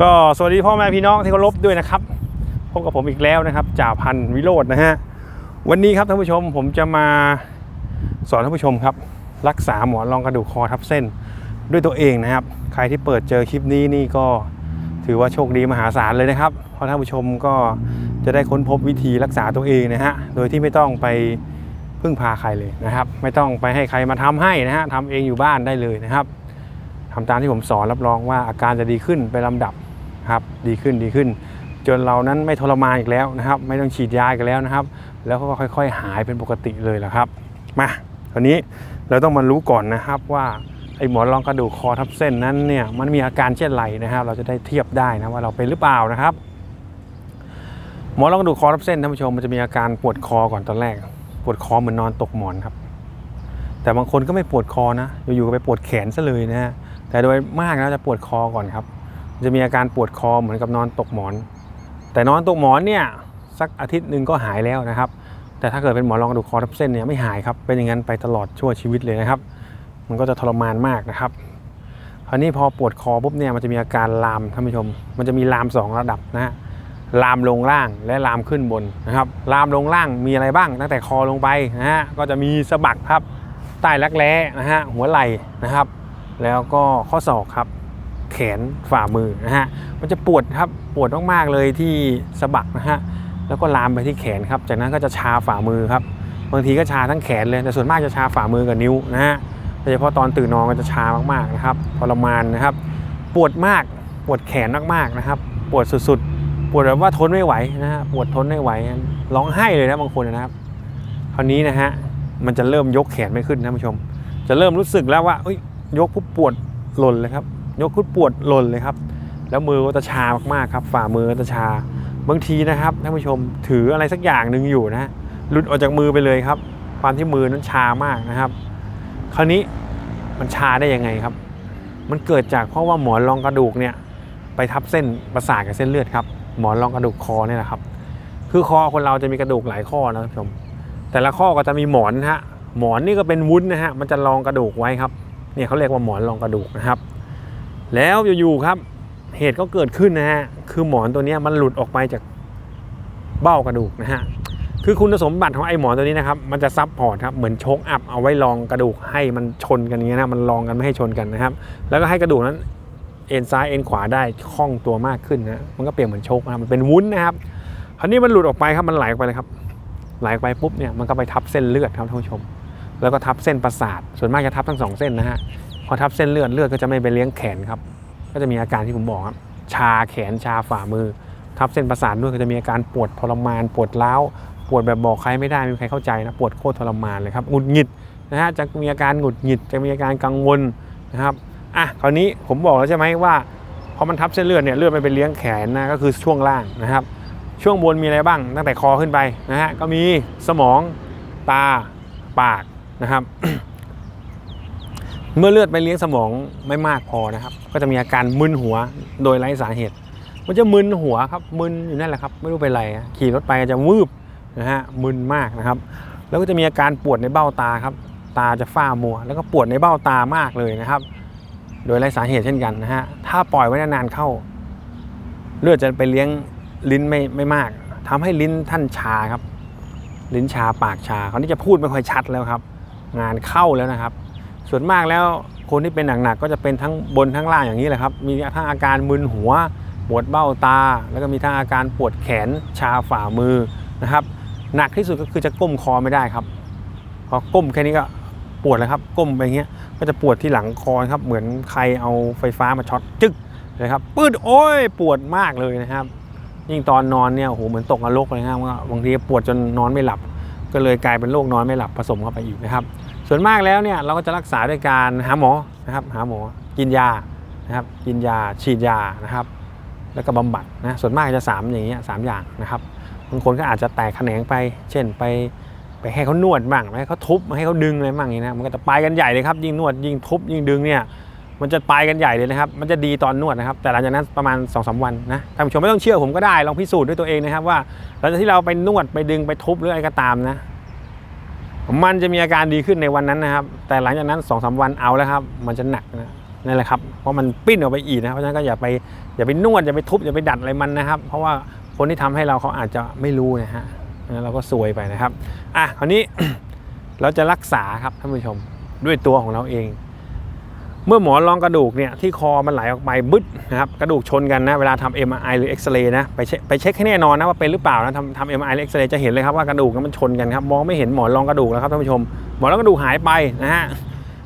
ก็สวัสดีพ่อแม่พี่น้องที่เคารพด้วยนะครับพบกับผมอีกแล้วนะครับจ่าพันวิโรจน์นะฮะวันนี้ครับท่านผู้ชมผมจะมาสอนท่านผู้ชมครับ รักษาหมอนรองกระดูกคอทับเส้นด้วยตัวเองนะครับ ใครที่เปิดเจอคลิปนี้นี่ก็ถือว่าโชคดีมหาศาลเลยนะครับ เพราะท่านผู้ชมก็จะได้ค้นพบวิธีรักษาตัวเองนะฮะโดยที่ไม่ต้องไป พึ่งพาใครเลยนะครับ ไม่ต้องไปให้ใครมาทำให้นะฮะทำเองอยู่บ้านได้เลยนะครับทำตามที่ผมสอนรับรองว่าอาการจะดีขึ้นไปลำดับครับดีขึ้นดีขึ้น จนเรานั้นไม่ทรมานอีกแล้วนะครับ ไม่ต้องฉีดยาอีกแล้วนะครับ แล้วก็ค่อยๆ หายเป็นปกติเลยแหละครับมาคราวนี้เราต้องมารู้ก่อนนะครับว่าไอ้หมอนรองกระดูกคอทับเส้นนั้นเนี่ยมันมีอาการเช่นไรนะครับ เราจะได้เทียบได้นะว่าเราเป็นหรือเปล่านะครับหมอนรองกระดูกคอทับเส้นท่านผู้ชมมันจะมีอาการปวดคอก่อนตอนแรก ปวดคอเหมือนนอนตกหมอนครับ แต่บางคนก็ไม่ปวดคอนะ อยู่ๆก็ไปปวดแขนซะเลยนะฮะ แต่โดยมากแล้วจะปวดคอก่อนครับ จะมีอาการปวดคอเหมือนกับนอนตกหมอน แต่นอนตกหมอนเนี่ยสักอาทิตย์หนึ่งก็หายแล้วนะครับ แต่ถ้าเกิดเป็นหมอนรองกระดูกคอทับเส้นเนี่ยไม่หายครับ เป็นอย่างนั้นไปตลอดชั่วชีวิตเลยนะครับ มันก็จะทรมานมากนะครับ คราวนี้พอปวดคอปุ๊บเนี่ยมันจะมีอาการลามท่านผู้ชม มันจะมีลามสองระดับนะฮะ ลามลงล่างและลามขึ้นบนนะครับลามลงล่างมีอะไรบ้าง ตั้งแต่คอลงไปนะฮะก็จะมีสะบักครับใต้รักแร้นะฮะหัวไหล่นะครับ แล้วก็ข้อศอกครับแขนฝ่ามือนะฮะมันจะปวดครับปวดมากๆเลยที่สะบักนะฮะแล้วก็ลามไปที่แขนครับ จากนั้นก็จะชาฝ่ามือครับบางทีก็ชาทั้งแขนเลยแต่ส่วนมากจะชาฝ่ามือกับนิ้วนะฮะโดยเฉพาะตอนตื่นนอนก็จะชามากๆนะครับทรมานนะครับ ปวดมากปวดแขนมากๆนะครับ ปวดสุดๆ วดแบบว่าทนไม่ไหวนะฮะปวดทนไม่ไหวร้องไห้เลยนะบางคนนะครับคราวนี้นะฮะมันจะเริ่มยกแขนไม่ขึ้นท่านผู้ชม จะเริ่มรู้สึกแล้วว่าเอ้ยยกปุ๊บปวดหล่นเลยครับ ยกปุ๊บปวดหล่นเลยครับ แล้วมือก็จะชามากๆครับ ฝ่ามือก็จะชาบางทีนะครับท่านผู้ชมถืออะไรสักอย่างหนึ่งอยู่นะฮะหลุดออกจากมือไปเลยครับ ความที่มือนั้นชามากนะครับ คราวนี้มันชาได้ยังไงครับ มันเกิดจากเพราะว่าหมอนรองกระดูกเนี่ยไปทับเส้นประสาทกับเส้นเลือดครับ หมอนรองกระดูกคอเนี่ยแหละครับ คือคอคนเราจะมีกระดูกหลายข้อนะท่านผู้ชม แต่ละข้อก็จะมีหมอนฮะหมอนนี่ก็เป็นวุ้นนะฮะมันจะรองกระดูกไว้ครับเนี่ยเขาเรียกว่าหมอนรองกระดูกนะครับ แล้วอยู่ๆครับเหตุก็เกิดขึ้นนะฮะคือหมอนตัวนี้มันหลุดออกไปจากเบ้ากระดูกนะฮะคือคุณสมบัติของไอ้หมอนตัวนี้นะครับมันจะซับพอร์ตครับเหมือนโชคอัพเอาไว้รองกระดูกให้มันชนกันอย่างเงี้ยนะมันรองกันไม่ให้ชนกันนะครับ แล้วก็ให้กระดูกนั้น เอ็นซ้ายเอ็นขวาได้คล่องตัวมากขึ้นนะมันก็เปรียบเหมือนโชคนะมันเป็นวุ้นนะครับคราวนี้มันหลุดออกไปครับมันไหลออกไปเลยครับไหลไปปุ๊บเนี่ยมันก็ไปทับเส้นเลือดครับท่านผู้ชม แล้วก็ทับเส้นประสาท ส่วนมากจะทับทั้งสองเส้นนะฮะพอทับเส้นเลือดเลือดก็จะไม่ไปเลี้ยงแขนครับ ก็จะมีอาการที่ผมบอกครับชาแขนชาฝ่ามือ ทับเส้นประสาทด้วยก็จะมีอาการปวดทรมาน ปวดร้าวปวดแบบบอกใครไม่ได้ไม่มีใครเข้าใจนะปวดโคตรทรมานเลยครับหงุดหงิดนะฮะจะมีอาการหงุดหงิดจะมีอาการกังวลนะครับ อะคราวนี้ผมบอกแล้วใช่ไหมว่าพอมันทับเส้นเลือดเนี่ยเลือดมันไปเลี้ยงแขนนะก็คือช่วงล่างนะครับ ช่วงบนมีอะไรบ้าง ตั้งแต่คอขึ้นไปนะฮะก็มีสมองตาปากนะครับ เมื่อเลือดไปเลี้ยงสมองไม่มากพอนะครับ ก็จะมีอาการมึนหัวโดยไร้สาเหตุ มันจะมึนหัวครับมึนอยู่นั่นแหละครับ ไม่รู้เป็นไรขี่รถไปจะวืบนะฮะมึนมากนะครับ แล้วก็จะมีอาการปวดในเบ้าตาครับ ตาจะฝ้ามัว แล้วก็ปวดในเบ้าตามากเลยนะครับ โดยไร้สาเหตุเช่นกันนะฮะ ถ้าปล่อยไว้นานๆเข้า เลือดจะไปเลี้ยงลิ้นไม่ไม่มากทำให้ลิ้นท่านชาครับ ลิ้นชาปากชาเขานี่จะพูดไม่ค่อยชัดแล้วครับ งานเข้าแล้วนะครับ ส่วนมากแล้วคนที่เป็นหนักๆก็จะเป็นทั้งบนทั้งล่างอย่างนี้แหละครับ มีทั้งอาการมึนหัวปวดเบ้าตา แล้วก็มีทั้งอาการปวดแขนชาฝ่ามือนะครับ หนักที่สุดก็คือจะก้มคอไม่ได้ครับพอก้มแค่นี้ก็ปวดแล้วครับ ก้มไปอย่างเงี้ย ก็จะปวดที่หลังคอครับ เหมือนใครเอาไฟฟ้ามาช็อตจึ๊กเลยครับปืดโอ้ยปวดมากเลยนะครับ ยิ่งตอนนอนเนี่ยโอ้โหเหมือนตกนรกเลยนะครับบางทีปวดจนนอนไม่หลับ ก็เลยกลายเป็นโรคนอนไม่หลับผสมเข้าไปอีกนะครับ ส่วนมากแล้วเนี่ยเราก็จะรักษาด้วยการหาหมอนะครับ หาหมอกินยานะครับ กินยาฉีดยานะครับ แล้วก็บำบัดนะส่วนมากจะสามอย่างเงี้ยสามอย่างนะครับบางคนก็อาจจะแตกแขนงไป เช่นไป ให้เขานวดบ้างไปให้เขาทุบให้เขาดึงอะไรบ้างอย่างนี้นะมันก็จะไปกันใหญ่เลยครับยิ่งนวดยิ่งทุบยิ่งดึงเนี่ยมันจะไปกันใหญ่เลยนะครับ มันจะดีตอนนวดนะครับ แต่หลังจากนั้นประมาณ2อสวันนะ ท่านผู้ชมไม่ต้องเชื่อผมก็ได้ ลองพิสูจน์ด้วยตัวเองนะครับว่าหลังจากที่เราไปนวดไปดึงไปทุบหรืออะไรก็ตามนะ มันจะมีอาการดีขึ้นในวันนั้นนะครับ แต่หลังจากนั้น2อสวันเอาแล้วครับ มันจะหนักนะนั่นแหละครับ เพราะมันปิ้นออกไปอีกนะ เพราะฉะนั้นก็อย่าไปอย่าไปนวดอย่าไปทุบอย่าไปดัดอะไรมันนะครับ เพราะว่าคนที่ทำให้เราเขาอาจจะไม่รู้นะฮะ เราก็ซวยไปนะครับอะคราวนี้เราจะรักษาครับท่านผู้ชมด้วยตัวของเราเอง เมื่อหมอรองกระดูกเนี่ยที่คอมันไหลออกไปบึ๊ดนะครับกระดูกชนกันนะเวลาทำ MRI หรือเอ็กซเรย์นะไปเช็คไปเช็คให้แน่นอนนะว่าเป็นหรือเปล่านะทำทำ MRI หรือเอ็กซเรย์จะเห็นเลยครับว่ากระดูกมันชนกันครับมองไม่เห็นหมอนรองกระดูกแล้วครับท่านผู้ชม หมอนรองกระดูกหายไปนะฮะ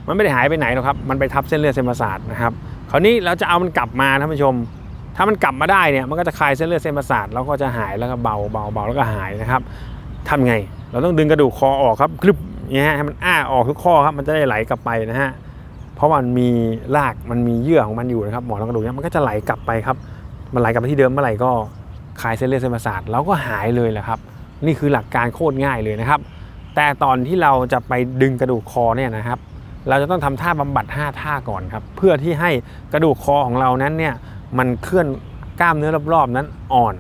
มันไม่ได้หายไปไหนหรอกครับมันไปทับเส้นเลือดเส้นประสาทนะครับคราวนี้เราจะเอามันกลับมาท่านผู้ชม ถ้ามันกลับมาได้เนี่ยมันก็จะคลายเส้นเลือดเส้นประสาทแล้วก็จะหายแล้วก็เบาเบาเบาแล้วก็หายนะครับทำไง เราต้องดึงกระดูกคอออกครับกรึบเนี่ยฮะให้มันอ้าออกทุกข้อครับมันจะได้ไหลกลับไปนะฮะเพราะมันมีรากมันมีเยื่อของมันอยู่นะครับหมอนรองกระดูกเนี่ยมันก็จะไหลกลับไปครับ มันไหลกลับไปที่เดิมเมื่อไหร่ก็คลายเส้นเลือดเส้นประสาทแล้วก็หายเลยแหละครับ นี่คือหลักการโคตรง่ายเลยนะครับ แต่ตอนที่เราจะไปดึงกระดูกคอเนี่ยนะครับ เราจะต้องทำท่าบำบัด 5 ท่าก่อนครับ เพื่อที่ให้กระดูกคอของเรานั้นเนี่ย มันเคลื่อนกล้ามเนื้อรอบๆนั้นอ่อน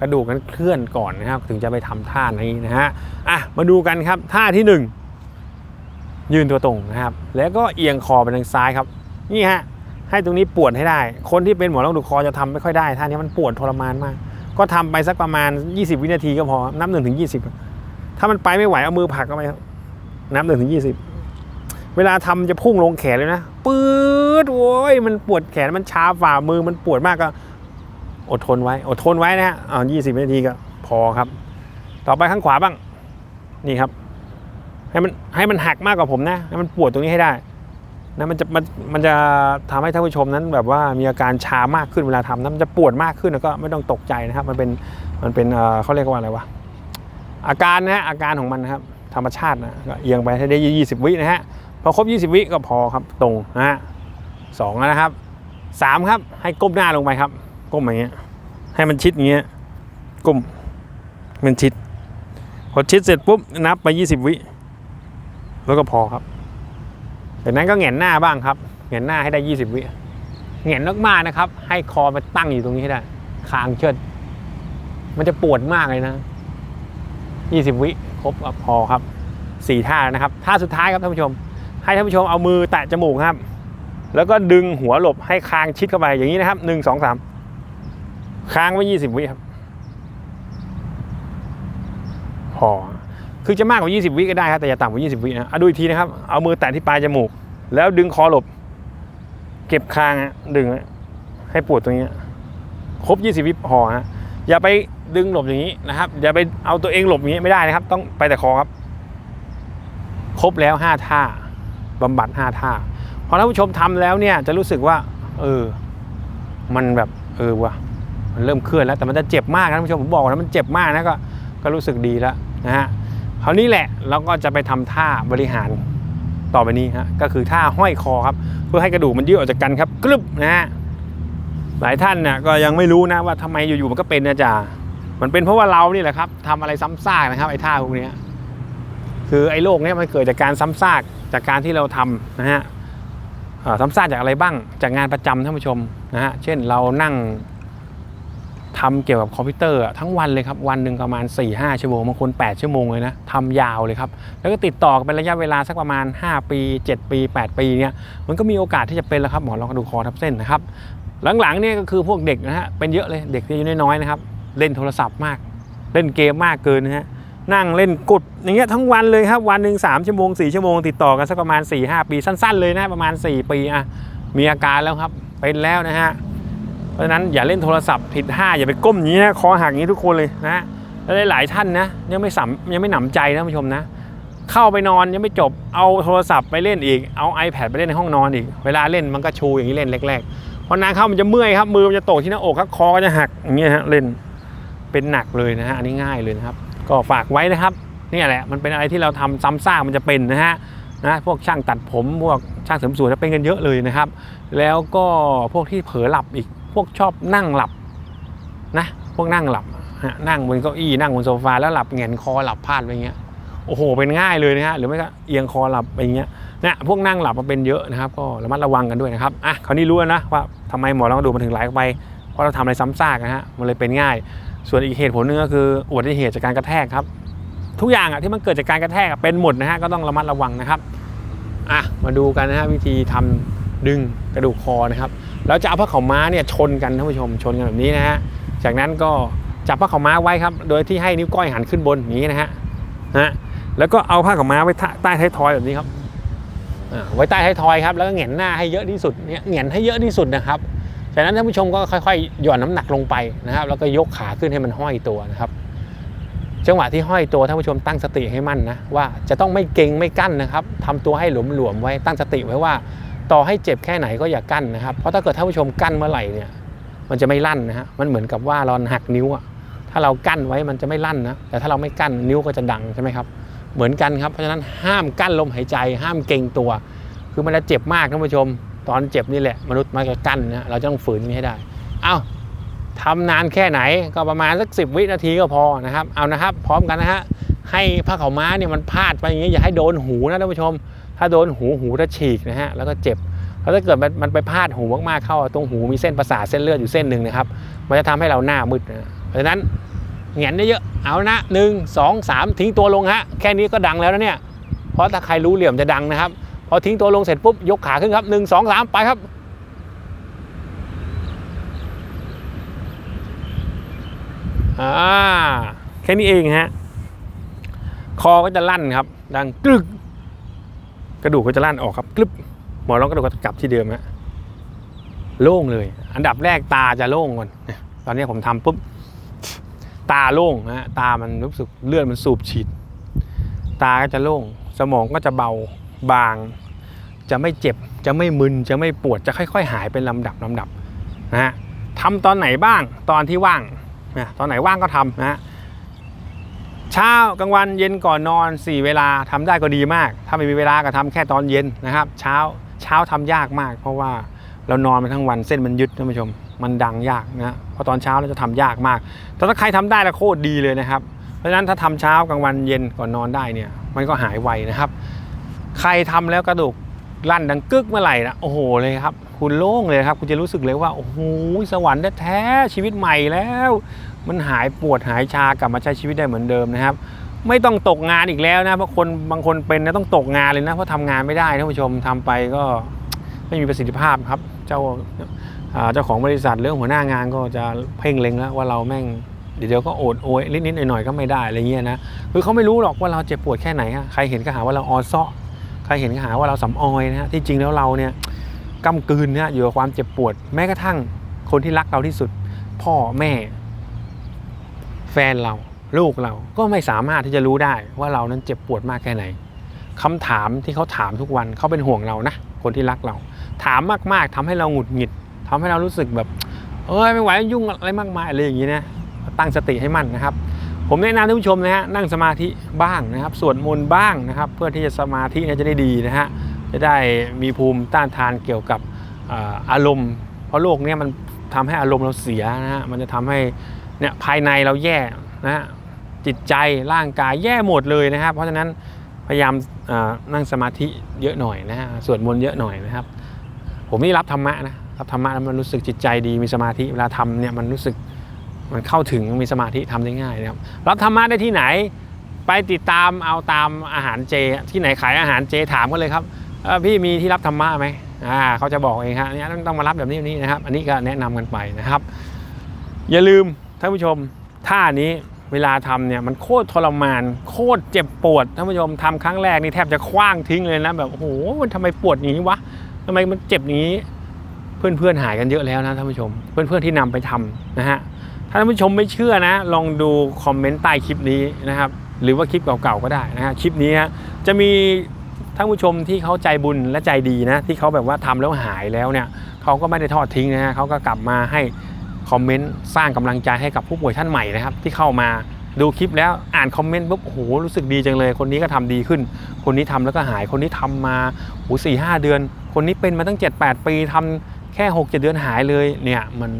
กระดูกนั้นเคลื่อนก่อนนะครับ ถึงจะไปทำท่านี้นะฮะอะมาดูกันครับท่าที่หนึ่งยืนตัวตรงนะครับ แล้วก็เอียงคอไปทางซ้ายครับ นี่ฮะให้ตรงนี้ปวดให้ได้ คนที่เป็นหมอนรองดูกคอจะทำไม่ค่อยได้ท่านี้มันปวดทรมานมาก ก็ทำไปสักประมาณ 20 วินาทีก็พอนับหนึ่งถึงยีถ้ามันไปไม่ไหวเอามือผลักเข้าไปนับหนึ่งถึงยี เวลาทำจะพุ่งลงแขนเลยนะปื๊ดโว้ยมันปวดแขนมันชาฝ่ามือมันปวดมากก็ อดทนไว้ อดทนไว้นะฮะอ่า20วินาทีก็พอครับ ต่อไปข้างขวาบ้าง นี่ครับ ให้มันให้มันหักมากกว่าผมนะให้มันปวดตรงนี้ให้ได้นะมันจะมันมันจะทำให้ท่านผู้ชมนั้นแบบว่ามีอาการชามากขึ้นเวลาทำนะมันจะปวดมากขึ้นแล้วก็ไม่ต้องตกใจนะครับ มันเป็นมันเป็นเอ่อเขาเรียกว่าอะไรวะอาการนะฮะอาการของมันนะครับ ธรรมชาตินะก็เอียงไปให้ได้ 20 วินะฮะ พอครบ 20 วิก็พอครับตรงนะฮะสองนะครับสามครับให้ก้มหน้าลงไปครับ ก้มอย่างเงี้ย ให้มันชิดอย่างเงี้ยก้มมันชิด พอชิดเสร็จปุ๊บนับไป 20 วิ แล้วก็พอครับจากนั้นก็แหงนหน้าบ้างครับแหงนหน้าให้ได้ 20 วิแหงนมากๆนะครับ ให้คอมันตั้งอยู่ตรงนี้ให้ได้คางเชิด มันจะปวดมากเลยนะ 20 วิครบก็พอครับสี่ท่านะครับท่าสุดท้ายครับท่านผู้ชม ให้ท่านผู้ชมเอามือแตะจมูกครับ แล้วก็ดึงหัวหลบให้คางชิดเข้าไปอย่างนี้นะครับหนึ่งสองสามค้างไว้20วิครับพอคือจะมากกว่า 20 วิก็ได้ครับแต่อย่าต่ำกว่า 20 วินะเอาดูอีกทีนะครับ เอามือแตะที่ปลายจมูก แล้วดึงคอหลบ เก็บคางดึงให้ปวดตรงนี้ ครบ 20 วิพอฮะอย่าไปดึงหลบอย่างนี้นะครับ อย่าไปเอาตัวเองหลบอย่างนี้ไม่ได้นะครับ ต้องไปแต่คอครับ ครบแล้ว 5 ท่า บำบัด5ท่าพอท่านผู้ชมทำแล้วเนี่ยจะรู้สึกว่า เออ มันแบบเออว่ะมันเริ่มเคลื่อนแล้วแต่มันจะเจ็บมากนะท่านผู้ชมผมบอกนะมันเจ็บมากนะก็ก็รู้สึกดีแล้วนะฮะคราวนี้แหละเราก็จะไปทำท่าบริหารต่อไปนี้ฮะก็คือท่าห้อยคอครับ เพื่อให้กระดูกมันยืดออกจากกันครับกรึบนะฮะหลายท่านเนี่ยก็ยังไม่รู้นะว่าทำไมอยู่ๆมันก็เป็นนะจ๊ะมันเป็นเพราะว่าเรานี่แหละครับทำอะไรซ้ำซากนะครับไอ้ท่าพวกนี้คือไอ้โรคเนี้ยมันเกิดจากการซ้ำซาก จากการที่เราทำนะฮะเอ่อซ้ำซากจากอะไรบ้างจากงานประจำท่านผู้ชมนะฮะเช่นเรานั่งทำเกี่ยวกับคอมพิวเตอร์ทั้งวันเลยครับวันหนึ่งประมาณ 4 5 ชั่วโมงบางคน8ชั่วโมงเลยนะทำยาวเลยครับแล้วก็ติดต่อกันเป็นระยะเวลาสักประมาณ 5 ปี 7 ปี 8 ปีเนี่ยมันก็มีโอกาสที่จะเป็นแล้วครับหมอนรองกระดูกคอทับเส้นนะครับหลังๆเนี่ยก็คือพวกเด็กนะฮะเป็นเยอะเลยเด็กที่อายุน้อยๆนะครับเล่นโทรศัพท์มาก เล่นเกมมากเกินนะฮะ นั่งเล่นกดอย่างเงี้ยทั้งวันเลยครับวันหนึ่ง3ชั่วโมง4ชั่วโมงติดต่อกันสักประมาณ4-5ปีสั้น ๆ เลยนะประมาณ 4 ปีอะมีอาการแล้วครับเป็นแล้วนะฮะเพราะฉะนั้นอย่าเล่นโทรศัพท์ผิดท่าอย่าไปก้มอย่างนี้นะคอหักอย่างนี้ทุกคนเลยนะฮะแล้วหลายท่านนะยังไม่สำยังไม่หนำใจนะผู้ชมนะ เข้าไปนอนยังไม่จบเอาโทรศัพท์ไปเล่นอีกเอา iPad ไปเล่นในห้องนอนอีก เวลาเล่นมันก็ชูอย่างนี้เล่นแรกๆพอนานเข้ามันจะเมื่อยครับมือมันจะตกที่หน้าอกครับคอก็จะหักอย่างเงี้ยฮะเล่นเป็นหนักเลยนะฮะอันนี้ง่ายเลยนะครับ ก็ฝากไว้นะครับนี่แหละมันเป็นอะไรที่เราทำซ้ำซากมันจะเป็นนะฮะนะพวกช่างตัดผมพวกช่างเสริมสวยจะเป็นกันเยอะเลยนะครับ แล้วก็พวกที่เผลอหลับอีกพวกชอบนั่งหลับนะพวกนั่งหลับนั่งบนเก้าอี้นั่งบนโซฟาแล้วหลับแหงนคอหลับพลาดไปอย่างเงี้ยโอ้โห เป็นง่ายเลยนะฮะหรือไม่ก็เอียงคอหลับไปอย่างเงี้ยเนี่ยพวกนั่งหลับมาเป็นเยอะนะครับ ก็ระมัดระวังกันด้วยนะครับอะคราวนี้รู้แล้วนะว่าทำไมหมอรองกระดูมันถึงหลออกไปเพราะเราทำอะไรซ้ำซากนะฮะมันเลยเป็นง่าย ส่วนอีกเหตุผลหนึงก็คืออุบัติเหตุจากการกระแทกครับ ทุกอย่างอะที่มันเกิดจากการกระแทกเป็นหมดนะฮะก็ต้องระมัดระวังนะครับอะมาดูกันนะฮะวิธีทำดึงกระดูกคอนะครับแล้วจะเอาผ้าขาวม้าเนี่ยชนกันท่านผู้ชมชนกันแบบนี้นะฮะจากนั้นก็จับผ้าขาวม้าไว้ครับ โดยที่ให้นิ้วก้อยหันขึ้นบนอย่างนี้นะฮะนะฮะแล้วก็เอาผ้าขาวม้าไว้ใต้ท้ายทอยแบบนี้ครับไว้ใต้ท้ายทอยครับแล้วก็เหงียนหน้าให้เยอะที่สุดเนี่ยเหงียนให้เยอะที่สุดนะครับ จากนั้นท่านผู้ชมก็ค่อยๆหย่อนน้ำหนักลงไปนะครับ แล้วก็ยกขาขึ้นให้มันห้อยตัวนะครับจังหวะที่ห้อยตัวท่านผู้ชมตั้งสติให้มั่นนะว่าจะต้องไม่เก่งไม่กั้นนะครับทำตัวให้หลวมๆไว้ตั้งสติไว้ว่า ต่อให้เจ็บแค่ไหนก็อย่ากั้นนะครับ เพราะถ้าเกิดท่านผู้ชมกั้นเมื่อไหร่เนี่ยมันจะไม่ลั่นนะฮะมันเหมือนกับว่าเราหักนิ้วอะถ้าเรากั้นไว้มันจะไม่ลั่นนะแต่ถ้าเราไม่กั้นนิ้วก็จะดังใช่ไหมครับเหมือนกันครับเพราะฉะนั้นห้ามกั้นลมหายใจ ห้ามเก่งตัว คือมันจะเจ็บมากท่านผู้ชม ตอนเจ็บนี่แหละมนุษย์มันก็กั้นนะเราจะต้องฝืนนี้ให้ได้ เอาทำนานแค่ไหนก็ประมาณสักสิบวินาทีก็พอนะครับ เอานะครับ พร้อมกันนะฮะให้ผ้าขาวม้าเนี่ยมันพาดไปอย่างนี้อย่าให้โดนหูนะท่านผู้ชม ถ้าโดนหูหูจะฉีกนะฮะแล้วก็เจ็บแล้วถ้าเกิดมันไปพาดหูมากๆเข้าตรงหูมีเส้นประสาทเส้นเลือดอยู่เส้นหนึ่งนะครับ มันจะทำให้เราหน้ามืดนะเพราะฉะนั้นเหงียนเยอะๆเอานะหนึ่งสองสามทิ้งตัวลงฮะแค่นี้ก็ดังแล้วนะเนี่ยเพราะถ้าใครรู้เหลี่ยมจะดังนะครับ พอทิ้งตัวลงเสร็จปุ๊บยกขาขึ้นครับหนึ่งสองสามไปครับ อ่า แค่นี้เองฮะ คอก็จะลั่นครับ ดังกรึก กระดูกก็จะลั่นออกครับกรึบหมอนรองกระดูกก็กลับที่เดิมฮะโล่งเลย อันดับแรกตาจะโล่งก่อน ตอนนี้ผมทำปุ๊บ ตาโล่งฮะ ตามันรู้สึกเลือดมันสูบฉีด ตาก็จะโล่ง สมองก็จะเบา บาง จะไม่เจ็บจะไม่มึนจะไม่ปวดจะค่อย ๆ หายเป็นลำดับลำดับนะฮะทำตอนไหนบ้างตอนที่ว่างนะตอนไหนว่างก็ทำนะฮะเช้ากลางวันเย็นก่อนนอน 4 เวลาทำได้ก็ดีมาก ถ้าไม่มีเวลาก็ทำแค่ตอนเย็นนะครับ เช้าเช้าทำยากมาก เพราะว่าเรานอนมาทั้งวันเส้นมันยึดท่านผู้ชม มันดังยากนะเพราะตอนเช้าเราจะทำยากมาก แต่ถ้าใครทำได้แล้วโคตรดีเลยนะครับ เพราะฉะนั้นถ้าทำเช้ากลางวันเย็นก่อนนอนได้เนี่ยมันก็หายไวนะครับ ใครทำแล้วกระดูกลั่นดังกึกเมื่อไหร่นะโอ้โหเลยครับ คุณโล่งเลยครับ คุณจะรู้สึกเลยว่าโอ้โหสวรรค์แท้ๆชีวิตใหม่แล้ว มันหายปวดหายชากลับมาใช้ชีวิตได้เหมือนเดิมนะครับ ไม่ต้องตกงานอีกแล้วนะเพราะคนบางคนเป็นนะต้องตกงานเลยนะเพราะทำงานไม่ได้ท่านผู้ชมทำไปก็ไม่มีประสิทธิภาพครับ เจ้าเจ้าของบริษัทเรื่องหัวหน้างานก็จะเพ่งเล็งแล้วว่าเราแม่งเดี๋ยวก็โอดโอยนิดๆหน่อยๆก็ไม่ได้อะไรเงี้ยนะคือเขาไม่รู้หรอกว่าเราเจ็บปวดแค่ไหนฮะใครเห็นก็หาว่าเราออซ้อ ครเห็นหาว่าเราสำออยนะฮะที่จริงแล้วเราเนี่ยกำกืนนะอยู่กับความเจ็บปวด แม้กระทั่งคนที่รักเราที่สุด พ่อแม่ แฟนเราลูกเราก็ไม่สามารถที่จะรู้ได้ว่าเรานั้นเจ็บปวดมากแค่ไหนคำถามที่เขาถามทุกวันเขาเป็นห่วงเรานะคนที่รักเรา ถามมากๆทำให้เราหงุดหงิดทำให้เรารู้สึกแบบ เอ้ยไม่ไหวยุ่งอะไรมากมายอะไรอย่างนี้นะตั้งสติให้มั่นนะครับ ผมแนะนำท่านผู้ชมนะฮะนั่งสมาธิบ้างนะครับสวดมนต์บ้างนะครับ เพื่อที่จะสมาธินะจะได้ดีนะฮะจะได้มีภูมิต้านทานเกี่ยวกับอารมณ์ เพราะโลกเนี้มันทำให้อารมณ์เราเสียนะฮะมันจะทำให้เนี่ยภายในเราแย่นะฮะจิตใจร่างกายแย่หมดเลยนะครับ เพราะฉะนั้นพยายามนั่งสมาธิเยอะหน่อยนะฮะสวดมนต์เยอะหน่อยนะครับ ผมนี่รับธรรมะนะรับธรรมะแล้วมันรู้สึกจิตใจดีมีสมาธิเวลาทำเนี่ยมันรู้สึก มันเข้าถึงมีสมาธิทำได้ง่ายนะครับรับธรรมะได้ที่ไหน ไปติดตามเอาตามอาหารเจ ที่ไหนขายอาหารเจถามกันเลยครับพี่มีที่รับธรรมะไหมอ่าเขาจะบอกเองฮะเนี่ยต้องมารับแบบนี้แบบนี้นะครับ อันนี้ก็แนะนำกันไปนะครับ อย่าลืมท่านผู้ชมท่านี้เวลาทำเนี่ยมันโคตรทรมาน โคตรเจ็บปวดท่านผู้ชมทำครั้งแรกนี่แทบจะคว้างทิ้งเลยนะแบบโอ้โหมันทำไมปวดอย่างนี้วะทำไมมันเจ็บอย่างนี้ เพื่อนๆหายกันเยอะแล้วนะท่านผู้ชม เพื่อนๆที่นำไปทำนะฮะ ถ้าท่านผู้ชมไม่เชื่อนะ ลองดูคอมเมนต์ใต้คลิปนี้นะครับ หรือว่าคลิปเก่าๆก็ได้นะฮะคลิปนี้จะมีท่านผู้ชมที่เขาใจบุญและใจดีนะ ที่เขาแบบว่าทำแล้วหายแล้วเนี่ยเขาก็ไม่ได้ทอดทิ้งนะฮะเขาก็กลับมาให้คอมเมนต์สร้างกำลังใจให้กับผู้ป่วยท่านใหม่นะครับ ที่เข้ามาดูคลิปแล้วอ่านคอมเมนต์ปุ๊บโอ้โหรู้สึกดีจังเลย คนนี้ก็ทำดีขึ้น คนนี้ทำแล้วก็หายคนนี้ทำมาโอ้สี่ห้าเดือน คนนี้เป็นมาตั้ง 7-8 ปีทำแค่ 6 7 เดือนหายเลยเนี่ยมัน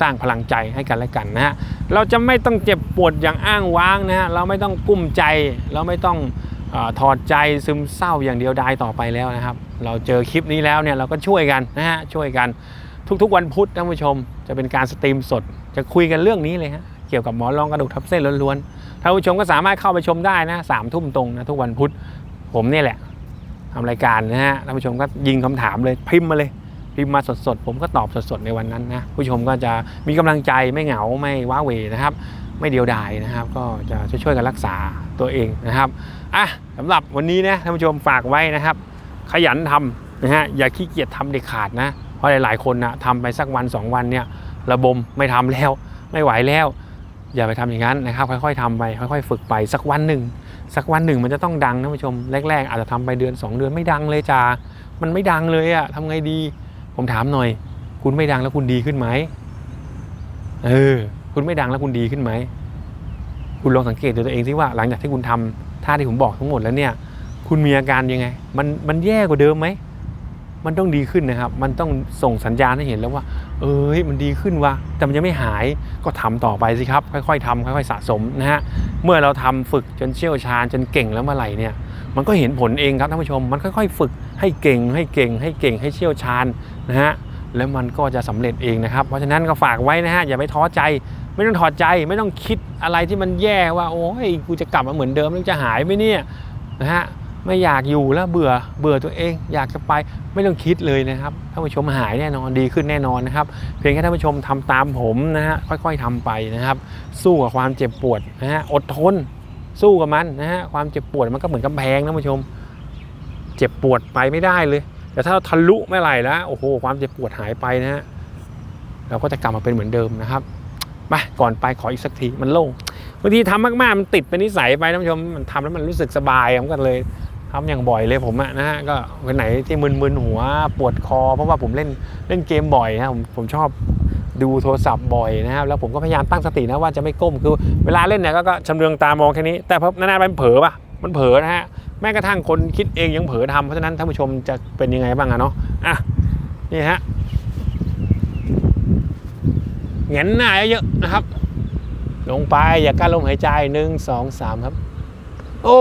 สร้างพลังใจให้กันและกันนะฮะเราจะไม่ต้องเจ็บปวดอย่างอ้างว้างนะฮะเราไม่ต้องกุ้มใจ เราไม่ต้องอถอดใจซึมเศร้าอย่างเดียวดายต่อไปแล้วนะครับ เราเจอคลิปนี้แล้วเนี่ยเราก็ช่วยกันนะฮะช่วยกันทุกๆวันพุธท่านผู้ชม จะเป็นการสตรีมสด จะคุยกันเรื่องนี้เลยฮะเกี่ยวกับหมอนรองกระดูกทับเส้นล้วนๆท่านผู้ชมก็สามารถเข้าไปชมได้นะสามทุ่มตรงนะทุกวันพุธผมเนี่ยแหละทำรายการนะฮะท่านผู้ชมก็ยิงคำถามเลยพิมพ์มาเลย พิมพ์มาสดๆ ผมก็ตอบสดๆในวันนั้นนะผู้ชมก็จะมีกำลังใจไม่เหงาไม่ว้าเวนะครับ ไม่เดียวดายนะครับ ก็จะช่วยๆกันรักษาตัวเองนะครับอะสำหรับวันนี้นะท่านผู้ชมฝากไว้นะครับ ขยันทำนะฮะอย่าขี้เกียจทำเด็ดขาดนะเพราะหลายๆคนนะทำไปสักวันสองวันเนี่ยระบมไม่ทำแล้วไม่ไหวแล้วอย่าไปทำอย่างนั้นนะครับ ค่อยๆทำไปค่อยๆ ฝึกไปสักวันหนึ่งสักวันหนึ่งมันจะต้องดังนะผู้ชมแรก ๆ อาจจะทำไปเดือน 2 เดือนไม่ดังเลยจ้ามันไม่ดังเลยอะทำไงดี ผมถามหน่อย คุณไม่ดังแล้วคุณดีขึ้นไหมเออ คุณไม่ดังแล้วคุณดีขึ้นไหม คุณลองสังเกตดูตัวเองสิว่าหลังจากที่คุณทำท่าที่ผมบอกทั้งหมดแล้วเนี่ย คุณมีอาการยังไง มันมันแย่กว่าเดิมไหม มันต้องดีขึ้นนะครับ มันต้องส่งสัญญาณให้เห็นแล้วว่า เอ้ยมันดีขึ้นวะแต่มันยังไม่หายก็ทำต่อไปสิครับ ค่อยๆทำค่อย ๆ สะสมนะฮะเมื่อเราทำฝึกจนเชี่ยวชาญจนเก่งแล้วเมื่อไหร่เนี่ยมันก็เห็นผลเองครับท่านผู้ชม มันค่อยๆ ฝึกให้เก่งให้เก่งให้เก่งให้เชี่ยวชาญนะฮะแล้วมันก็จะสำเร็จเองนะครับ เพราะฉะนั้นก็ฝากไว้นะฮะอย่าไปท้อใจ ไม่ต้องถอดใจไม่ต้องคิดอะไรที่มันแย่ว่า โอ้ยกูจะกลับมาเหมือนเดิมแล้วจะหายไหมเนี่ยนะฮะ ไม่อยากอยู่แล้วเบื่อเบื่อตัวเอง อยากจะไปไม่ต้องคิดเลยนะครับท่านผู้ชมหายแน่นอนดีขึ้นแน่นอนนะครับ เพียงแค่ท่านผู้ชมทำตามผมนะฮะค่อยๆทำไปนะครับ สู้กับความเจ็บปวดนะฮะอดทน สู้กับมันนะฮะความเจ็บปวดมันก็เหมือนกำแพงนะท่านผู้ชม เจ็บปวดไปไม่ได้เลย แต่ถ้าเราทะลุเมื่อไหร่แล้วโอ้โหความเจ็บปวดหายไปนะฮะเราก็จะกลับมาเป็นเหมือนเดิมนะครับไปก่อนไปขออีกสักทีมันโล่งบางทีทำมากๆมันติดเป็นนิสัยไปท่านผู้ชมมันทำแล้วมันรู้สึกสบายผมก็เลย ทำอย่างบ่อยเลยผมอะนะฮะก็วันไหนที่มึนๆหัวปวดคอ เพราะว่าผมเล่นเล่นเกมบ่อยนะผมผมชอบดูโทรศัพท์บ่อยนะครับแล้วผมก็พยายามตั้งสตินะว่าจะไม่ก้มคือเวลาเล่นเนี่ยก็กชำเลืองตามองแค่นี้ แต่พอนานๆไปมันเผลอปะมันเผลอนะฮะแม้กระทั่งคนคิดเองยังเผลอทำเพราะฉะนั้นท่านผู้ชมจะเป็นยังไงบ้างอะเนาะอะนี่ฮะเงนหน้าเยอะๆนะครับ ลงไปอย่ากั้นลมหายใจหนึ่งสองสามครับ โอ้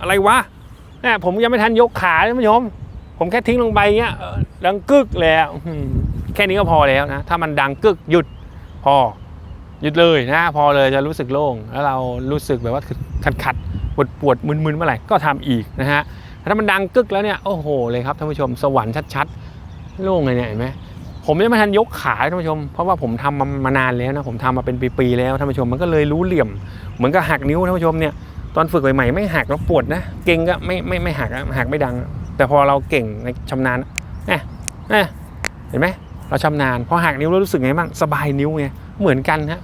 อะไรวะ นี่ยผมยังไม่ทันยกขาเลยท่านผู้ชม ผมแค่ทิ้งลงไปเงี้ยดังกึกเลยอะอื้อหือแค่นี้ก็พอแล้วนะ ถ้ามันดังกึกหยุดพอหยุดเลยนะ พอเลยจะรู้สึกโล่ง แล้วเรารู้สึกแบบว่าขัดขัดปวดปวดๆมึนๆเมื่อไหร่ก็ทำอีกนะฮะถ้ามันดังกึกแล้วเนี่ยโอ้โหเลยครับท่านผู้ชมสวรรค์ชัดๆโล่งเลยเนี่ยเห็นไหมผมยังไม่ทันยกขาท่านผู้ชม เพราะว่าผมทำมามานานแล้วนะผมทำมาเป็นปีๆแล้วท่านผู้ชมมันก็เลยรู้เหลี่ยมเหมือนกับหักนิ้วท่านผู้ชมเนี่ย ตอนฝึกใหม่ๆไม่หักแล้วปวดนะ เก่งก็ไม่ไม่ไม่หักหักไม่ดัง แต่พอเราเก่งในชำนาญเนี่ยเนี่ยเห็นไหมเราชำนาญพอหักนิ้วแล้วรู้สึกไงบ้างสบายนิ้วไงเหมือนกันฮะ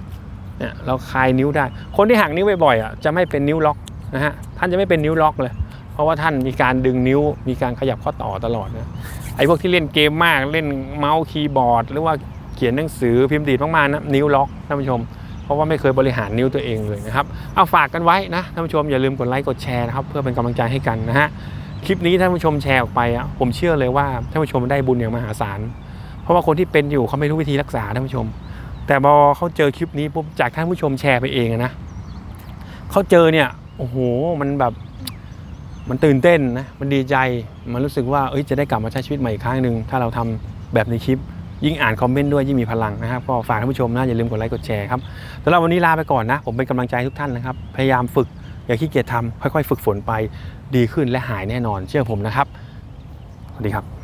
เนี่ยเราคลายนิ้วได้ คนที่หักนิ้วบ่อยๆอะจะไม่เป็นนิ้วล็อกนะฮะท่านจะไม่เป็นนิ้วล็อกเลย เพราะว่าท่านมีการดึงนิ้วมีการขยับข้อต่อตลอดนะไอ้พวกที่เล่นเกมมากเล่นเมาส์คีย์บอร์ด หรือว่าเขียนหนังสือพิมพ์ดีดมากๆนะนิ้วล็อกท่านผู้ชม เพราะว่าไม่เคยบริหารนิ้วตัวเองเลยนะครับเอาฝากกันไว้นะท่านผู้ชมอย่าลืมกดไลค์กดแชร์นะครับเพื่อเป็นกำลังใจให้กันนะฮะคลิปนี้ท่านผู้ชมแชร์ออกไปอะผมเชื่อเลยว่าท่านผู้ชมได้บุญอย่างมหาศาล เพราะว่าคนที่เป็นอยู่เขาไม่รู้วิธีรักษาท่านผู้ชม แต่พอเขาเจอคลิปนี้ปุ๊บจากท่านผู้ชมแชร์ไปเองนะเขาเจอเนี่ยโอ้โหมันแบบมันตื่นเต้นนะมันดีใจมันรู้สึกว่าเอ้ยจะได้กลับมาใช้ชีวิตใหม่อีกครั้งหนึ่งถ้าเราทำแบบในคลิป ยิ่งอ่านคอมเมนต์ด้วยยิ่งมีพลังนะครับก็ฝากท่านผู้ชมนะอย่าลืมกดไลค์กดแชร์ครับสำหรับวันนี้ลาไปก่อนนะ ผมเป็นกำลังใจทุกท่านนะครับ พยายามฝึกอย่าขี้เกียจทำค่อยๆ ฝึกฝนไปดีขึ้นและหายแน่นอน เชื่อผมนะครับสวัสดีครับ